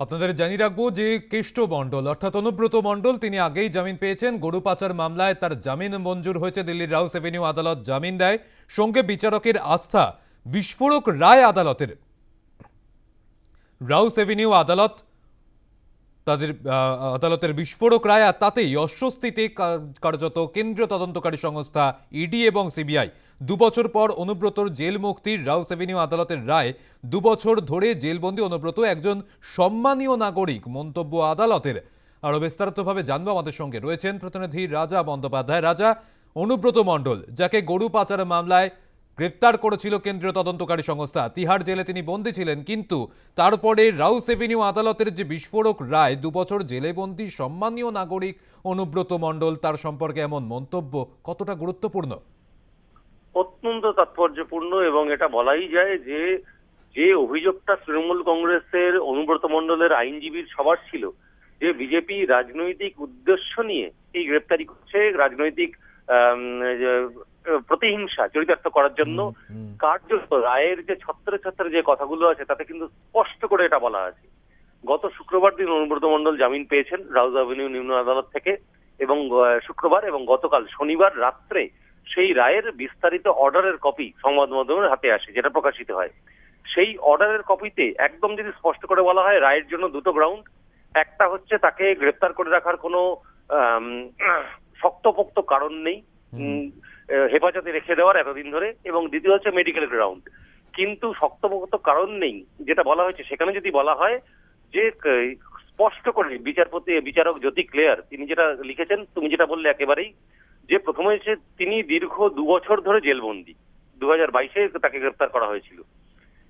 আপনাদের জানিয়ে রাখব যে কেষ্ট মণ্ডল, অর্থাৎ অনুব্রত মণ্ডল, তিনি আগেই জামিন পেয়েছেন। গরু পাচার মামলায় তার জামিন মঞ্জুর হয়েছে দিল্লির রাউস এভিনিউ আদালত। জামিন দেয় সঙ্গে বিচারকের আস্থা, বিস্ফোরক রায় আদালতের। রাউস এভিনিউ আদালত তাদের আদালতের বিস্ফোরক রায় আর তাতেই অস্বস্তিতে কার্যত কেন্দ্রীয় তদন্তকারী সংস্থা ইডি এবং সিবিআই। দুবছর পর অনুব্রতর জেল মুক্তির রাউস এভিনিউ আদালতের রায়। দুবছর ধরে জেলবন্দি অনুব্রত একজন সম্মানীয় নাগরিক, মন্তব্য আদালতের। আরও বিস্তারিতভাবে জানব আমাদের সঙ্গে রয়েছেন প্রতিনিধি রাজা বন্দ্যোপাধ্যায়। রাজা, অনুব্রত মণ্ডল, যাকে গরু পাচার মামলায় গ্রেফতার করেছিল কেন্দ্রীয় তদন্তকারী সংস্থা। তিহার জেলে তিনি বন্দী ছিলেন, কিন্তু তারপরে রাউস এভিনিউ আদালতের যে বিস্ফোরক রায়, দুবছর জেলে বন্দী সম্মানীয় নাগরিক অনুব্রত মণ্ডল, তার সম্পর্কে এমন মন্তব্য কতটা গুরুত্বপূর্ণ? অত্যন্ত তাৎপর্যপূর্ণ এবং এটা বলাই যায় যে যে অভিযোগটা তৃণমূল কংগ্রেসের অনুব্রত মণ্ডলের আইনজীবীর সবার ছিল, যে বিজেপি রাজনৈতিক উদ্দেশ্য নিয়ে এই গ্রেপ্তারি করছে। রাজনৈতিক প্রতিহিংসা চরিতার্থ করার জন্য কার্যত রায়ের যে ছত্রে ছত্রে যে কথাগুলো আছে তাতে কিন্তু স্পষ্ট করে এটা বলা আছে। গত শুক্রবার দিন অনুব্রত মণ্ডল জামিন পেয়েছেন রাউজ অ্যাভিনিউ নিম্ন আদালত থেকে এবং শুক্রবার এবং গতকাল শনিবার রাত্রে সেই রায়ের বিস্তারিত অর্ডারের কপি সংবাদ মাধ্যমের হাতে আসে যেটা প্রকাশিত হয়। সেই অর্ডারের কপিতে একদম যদি স্পষ্ট করে বলা হয় রায়ের জন্য দুটো গ্রাউন্ড একটা হচ্ছে তাকে গ্রেপ্তার করে রাখার কোনো শক্তপোক্ত কারণ নেই। হেফাজতে রেখে দেওয়ার এতদিন ধরে, এবং দ্বিতীয় হচ্ছে মেডিকেল গ্রাউন্ড কিন্তু শক্তপোক্ত কারণ নেই, যেটা বলা হয়েছে, সেখানে যদি বলা হয় যে স্পষ্ট করে বিচারপতি, বিচারক জ্যোতি ক্লেয়ার, তিনি যেটা লিখেছেন, তুমি যেটা বললে একেবারেই, যে প্রথমে হচ্ছে তিনি দীর্ঘ দু বছর ধরে জেলবন্দি দু হাজার বাইশে তাকে গ্রেপ্তার করা হয়েছিল।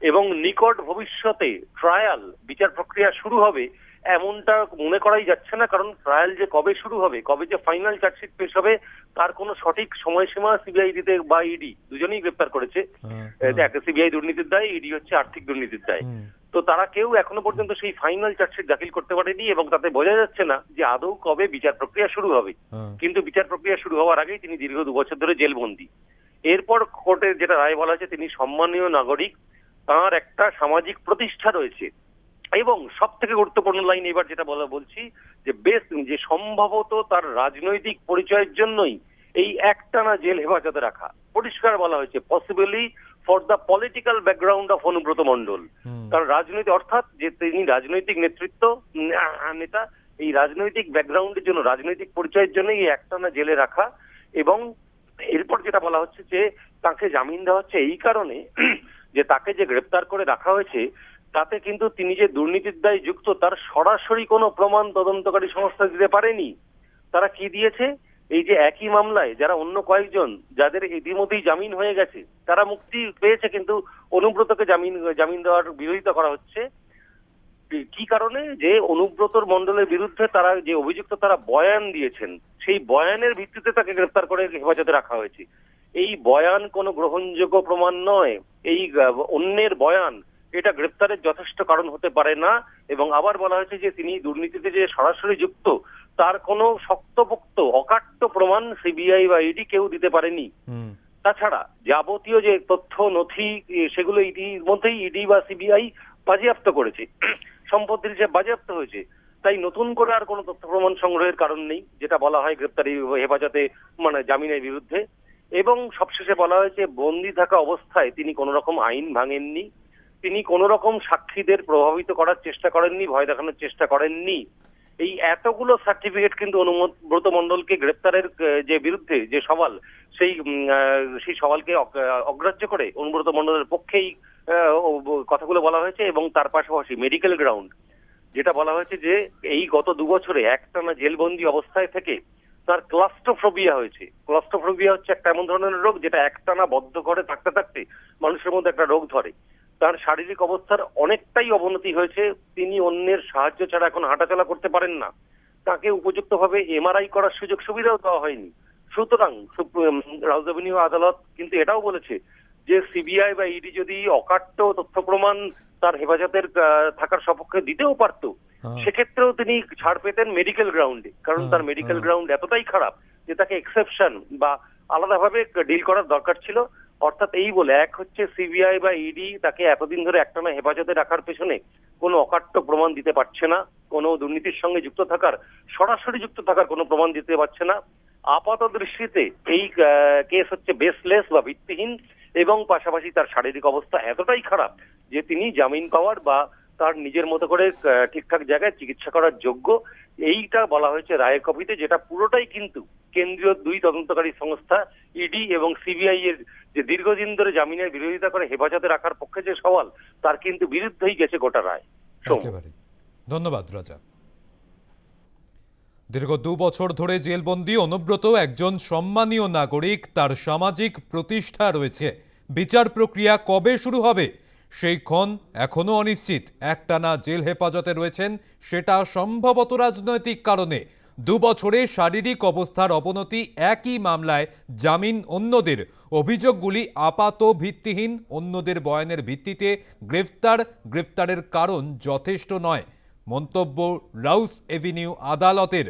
এবং নিকট ভবিষ্যতে ট্রায়াল বিচার প্রক্রিয়া শুরু হবে এমনটা মনে করাই যাচ্ছে না কারণ ট্রায়াল যে কবে শুরু হবে কবে যে ফাইনাল চার্জশিট পেশ হবে তার কোনো সঠিক সময়সীমা সিবিআই দিতে বা ইডি দুজনেই গ্রেপ্তার করেছে। হ্যাঁ, সিবিআই দুর্নীতির দায় ইডি হচ্ছে আর্থিক দুর্নীতির দায়। তো তারা কেউ এখনও পর্যন্ত সেই ফাইনাল চার্জশিট দাখিল করতে পারেনি এবং তাতে বোঝা যাচ্ছে না যে আদৌ কবে বিচার প্রক্রিয়া শুরু হবে। হ্যাঁ, কিন্তু বিচার প্রক্রিয়া শুরু হওয়ার আগেই তিনি দীর্ঘ দু বছর ধরে জেলবন্দি। এরপর কোর্টের যেটা রায় বলা আছে তিনি সম্মানীয় নাগরিক তার একটা সামাজিক প্রতিষ্ঠা রয়েছে। এবং সব থেকে গুরুত্বপূর্ণ লাইন এবার যেটা বলা বলছি যে বেশ যে সম্ভবত তার রাজনৈতিক পরিচয়ের জন্যই এই একটানা জেল হেফাজতে রাখা। পরিষ্কার বলা হয়েছে possibly for the political background of Anubrata Mondal. Hmm, কারণ রাজনৈতিক অর্থাৎ যে তিনি রাজনৈতিক নেতৃত্ব নেতা এই রাজনৈতিক ব্যাকগ্রাউন্ডের জন্য রাজনৈতিক পরিচয়ের জন্য এই একটানা জেলে রাখা এবং এরপর যেটা বলা হচ্ছে যে তাকে জামিন দেওয়া হচ্ছে এই কারণে যে তাকে যে গ্রেপ্তার করে রাখা হয়েছে তাতে কিন্তু তিনি যে দুর্নীতির দায় যুক্ত, তার সরাসরি কোনো প্রমাণ তদন্তকারী সংস্থা দিতে পারেনি। তারা কি দিয়েছে? এই যে একই মামলায় যারা অন্য কয়েকজন, যাদের ইতিমধ্যেই জামিন হয়ে গেছে, তারা মুক্তি পেয়েছে কিন্তু অনুব্রতকে জামিন জামিন দেওয়ার বিরোধিতা করা হচ্ছে। কি- কারণে? যে অনুব্রতর মণ্ডলের বিরুদ্ধে তারা যে অভিযুক্ত তারা বয়ান দিয়েছেন, সেই বয়ানের ভিত্তিতে তাকে গ্রেপ্তার করে হেফাজতে রাখা হয়েছে। এই বয়ান কোনো গ্রহণযোগ্য প্রমাণ নয়। এই অন্যের বয়ান এটা গ্রেপ্তারের যথেষ্ট কারণ হতে পারে না এবং আবার বলা হয়েছে যে তিনি দুর্নীতিতে যে সরাসরি যুক্ত তার কোনো শক্তপোক্ত অকাট্য প্রমাণ সিবিআই বা ইডি কেউ দিতে পারেনি। তাছাড়া যাবতীয় যে তথ্য নথি সেগুলো ইডির মধ্যেই ইডি বা সিবিআই বাজেয়াপ্ত করেছে। সম্পত্তির যে বাজেয়াপ্ত হয়েছে তাই নতুন করে আর কোনো তথ্য প্রমাণ সংগ্রহের কারণ নেই যেটা বলা হয় গ্রেপ্তারি হেফাজতে মানে জামিনের বিরুদ্ধে। এবং সবশেষে বলা হয়েছে বন্দি থাকা অবস্থায় তিনি কোনো রকম আইন ভাঙেননি। তিনি কোনো রকম সাক্ষীদের প্রভাবিত করার চেষ্টা করেননি, ভয় দেখানোর চেষ্টা করেননি। এই এতগুলো সার্টিফিকেট কিন্তু অনুব্রত মণ্ডলকে গ্রেপ্তারের যে বিরুদ্ধে যে সওয়াল, সেই সেই সওয়ালকে অগ্রাহ্য করে অনুব্রত মণ্ডলের পক্ষেই কথাগুলো বলা হয়েছে এবং তার পাশাপাশি মেডিকেল গ্রাউন্ড যেটা বলা হয়েছে যে এই গত দু বছরে একটানা জেলবন্দি অবস্থায় থেকে তার ক্লাস্টোফোবিয়া হয়েছে। ক্লাস্টোফোবিয়া হচ্ছে একটা এমন ধরনের রোগ যেটা একটানা বদ্ধ ঘরে থাকতে থাকতে মানুষের মধ্যে একটা রোগ ধরে। তার শারীরিক অবস্থার অনেকটাই অবনতি হয়েছে তিনি অন্যের সাহায্য ছাড়া এখন হাঁটাচলা করতে পারেন না। তাকে উপযুক্তভাবে এমআরআই করার সুযোগ সুবিধাও দেওয়া হয়নি। সুতরাং এভিনিউ আদালত কিন্তু এটাও বলেছে যে সিবিআই বা ইডি যদি অকাট্য তথ্য প্রমাণ তার হেফাজতের থাকার সপক্ষে দিতেও পারতো হ্যাঁ, সেক্ষেত্রেও তিনি ছাড় পেতেন মেডিকেল গ্রাউন্ডে কারণ তার মেডিকেল গ্রাউন্ড এতটাই খারাপ যে তাকে এক্সেপশন বা আলাদাভাবে ডিল করার দরকার ছিল। অর্থাৎ এই বলে, এক হচ্ছে সিবিআই বা ইডি তাকে এতদিন ধরে একটানা হেফাজতে রাখার পেছনে কোনো অকাট্য প্রমাণ দিতে পারছে না, কোনো দুর্নীতির সঙ্গে যুক্ত থাকার, সরাসরি যুক্ত থাকার কোনো প্রমাণ দিতে পারছে না। আপাত দৃষ্টিতে এই কেস হচ্ছে বেসলেস বা ভিত্তিহীন এবং পাশাপাশি তার শারীরিক অবস্থা এতটাই খারাপ যে তিনি জামিন পাওয়ার বা তার নিজের মতো করে ঠিকঠাক জায়গায় চিকিৎসা করার যোগ্য। এইটা বলা হয়েছে রায়ের কপিতে, যেটা পুরোটাই কিন্তু কেন্দ্রীয় দুই তদন্তকারী সংস্থা ইডি এবং সিবিআই এর যে দীর্ঘদিন ধরে জামিনের বিরোধিতা করে হেফাজতে রাখার পক্ষে যে সওয়াল, তার কিন্তু বিরুদ্ধেই গেছে গোটা রায়। ধন্যবাদ, রাজা। দীর্ঘ দু বছর ধরে জেলবন্দি, অনুব্রত একজন সম্মানীয় নাগরিক, তার সামাজিক প্রতিষ্ঠা রয়েছে। বিচার প্রক্রিয়া কবে শুরু হবে? সেই ক্ষণ এখনও অনিশ্চিত। একটানা জেল হেফাজতে রয়েছেন, সেটা সম্ভবত রাজনৈতিক কারণে। দু বছরে শারীরিক অবস্থার অবনতি একই মামলায় জামিন অন্যদের। অভিযোগগুলি আপাত ভিত্তিহীন, অন্যদের বয়ানের ভিত্তিতে গ্রেফতার, গ্রেফতারের কারণ যথেষ্ট নয়। মন্তব্য রাউস এভিনিউ আদালতের।